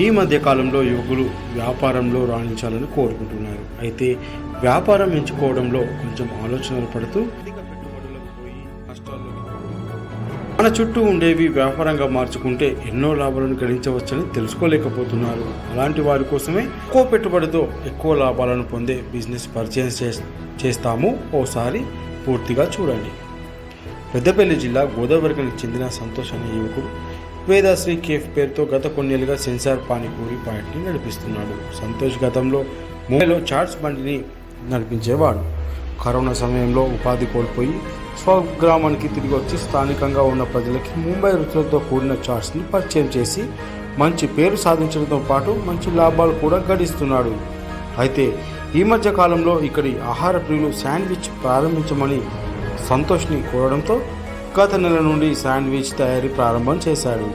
ఈ మధ్యకాలంలో యువకులు వ్యాపారంలో రాణించాలని కోరుకుంటున్నారు. అయితే వ్యాపారం ఎంచుకోవడంలో కొంచెం ఆలోచనలు పడుతూ మన చుట్టూ ఉండేవి వ్యాపారంగా మార్చుకుంటే ఎన్నో లాభాలను గడించవచ్చని తెలుసుకోలేకపోతున్నారు. అలాంటి వారి కోసమే ఎక్కువ పెట్టుబడితో ఎక్కువ లాభాలను పొందే బిజినెస్ పరిచయం చేస్తాము. ఓసారి పూర్తిగా చూడండి. పెద్దపల్లి జిల్లా గోదావరికి చెందిన సంతోష్ అనే యువకుడు వేదాశ్రీ కేఫ్ పేరుతో గత కొన్నేళ్ళుగా సెన్సార్ పానీపూరి పాయింట్ని నడిపిస్తున్నాడు. సంతోష్ గతంలో ముంబైలో చాట్స్ బండిని నడిపించేవాడు. కరోనా సమయంలో ఉపాధి కోల్పోయి స్వగ్రామానికి తిరిగి వచ్చి స్థానికంగా ఉన్న ప్రజలకి ముంబై రుచులతో కూడిన చాట్స్ని పరిచయం చేసి మంచి పేరు సాధించడంతో పాటు మంచి లాభాలు కూడా గడిస్తున్నాడు. అయితే ఈ మధ్య కాలంలో ఇక్కడి ఆహార ప్రియులు శాండ్విచ్ ప్రారంభించమని సంతోష్ని కోరడంతో గత నెల నుండి శాండ్విచ్ తయారీ ప్రారంభం చేశాడు.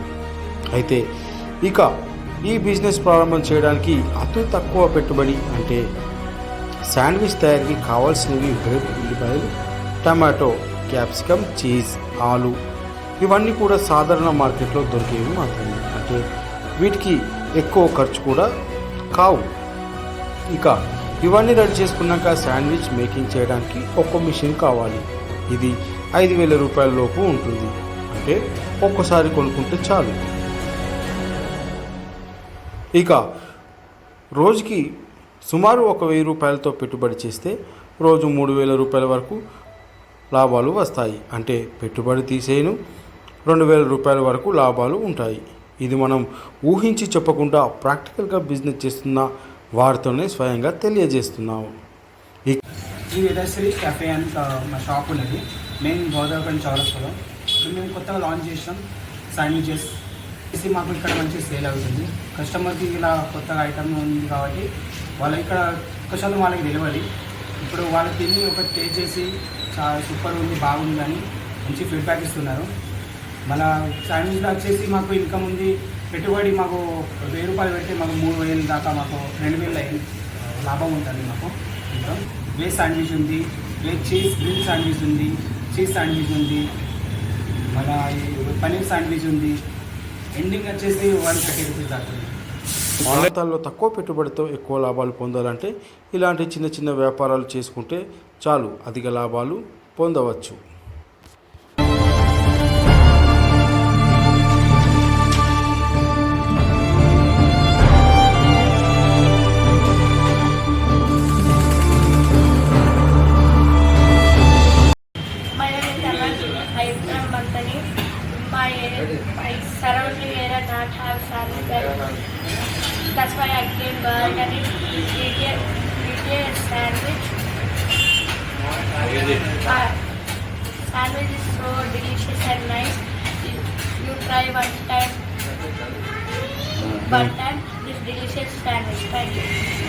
అయితే ఇక ఈ బిజినెస్ ప్రారంభం చేయడానికి అతి తక్కువ పెట్టుబడి అంటే శాండ్విచ్ తయారీకి కావాల్సినవి బ్రెడ్ ఉల్లిపాయలు టమాటో క్యాప్సికమ్ చీజ్ ఆలు ఇవన్నీ కూడా సాధారణ మార్కెట్లో దొరికేవి మాత్రమే. అంటే వీటికి ఎక్కువ ఖర్చు కూడా కావు. ఇక ఇవన్నీ రెడీ చేసుకున్నాక శాండ్విచ్ మేకింగ్ చేయడానికి ఒక్కో మిషన్ కావాలి. ఇది ఐదు వేల రూపాయల లోపు ఉంటుంది. అంటే ఒక్కసారి కొనుక్కుంటే చాలు. ఇక రోజుకి సుమారు ఒక వెయ్యి రూపాయలతో పెట్టుబడి చేస్తే రోజు మూడు వేల రూపాయల వరకు లాభాలు వస్తాయి. అంటే పెట్టుబడి తీసేయను రెండు వేల రూపాయల వరకు లాభాలు ఉంటాయి. ఇది మనం ఊహించి చెప్పకుండా ప్రాక్టికల్గా బిజినెస్ చేస్తున్న వారితోనే స్వయంగా తెలియజేస్తున్నాము. ఈ వేదశ్రీ క్యాఫే మా షాప్ ఉన్నది. మేము గోదావరి చౌరస్తాలో ఇప్పుడు మేము కొత్తగా లాంచ్ చేసాం శాండ్విచెస్ ఇది మాకు ఇక్కడ మంచి సేల్ అవుతుంది. కస్టమర్కి ఇలా కొత్తగా ఐటమ్ ఉంది కాబట్టి వాళ్ళ ఇక్కడ ఒక వాళ్ళకి తెలియాలి. ఇప్పుడు వాళ్ళు తిని ఒక టేస్ట్ చేసి చాలా సూపర్ ఉంది బాగుంది అని మంచి ఫీడ్బ్యాక్ ఇస్తున్నారు. మళ్ళీ శాండ్విచ్లో వచ్చేసి మాకు ఇన్కమ్ ఉంది పెట్టుబడి మాకు వెయ్యి రూపాయలు పెడితే మాకు మూడు వేలు దాకా మాకు రెండు వేలు లాభం ఉంటుంది మాకు. ఇంకా వెజ్ శాండ్విచ్ ఉంది వెజ్ చీజ్ గ్రిల్ శాండ్విచ్ ఉంది. చీజ్ శాండ్విచ్ ఉంది. మన పన్నీర్ శాండ్విచ్ ఉంది. ఎండింగ్ వచ్చేసి వన్ థర్టీ రూపీస్ దాకా. ఆన్లైన్లో తక్కువ పెట్టుబడితో ఎక్కువ లాభాలు పొందాలంటే ఇలాంటి చిన్న చిన్న వ్యాపారాలు చేసుకుంటే చాలు అధిక లాభాలు పొందవచ్చు. My, my surrounding area not have sanitary. That's why I came back and eat a, eat a sandwich. Uh, sandwich is so delicious and nice. You, you try one time. One time this delicious sandwich. Thank you.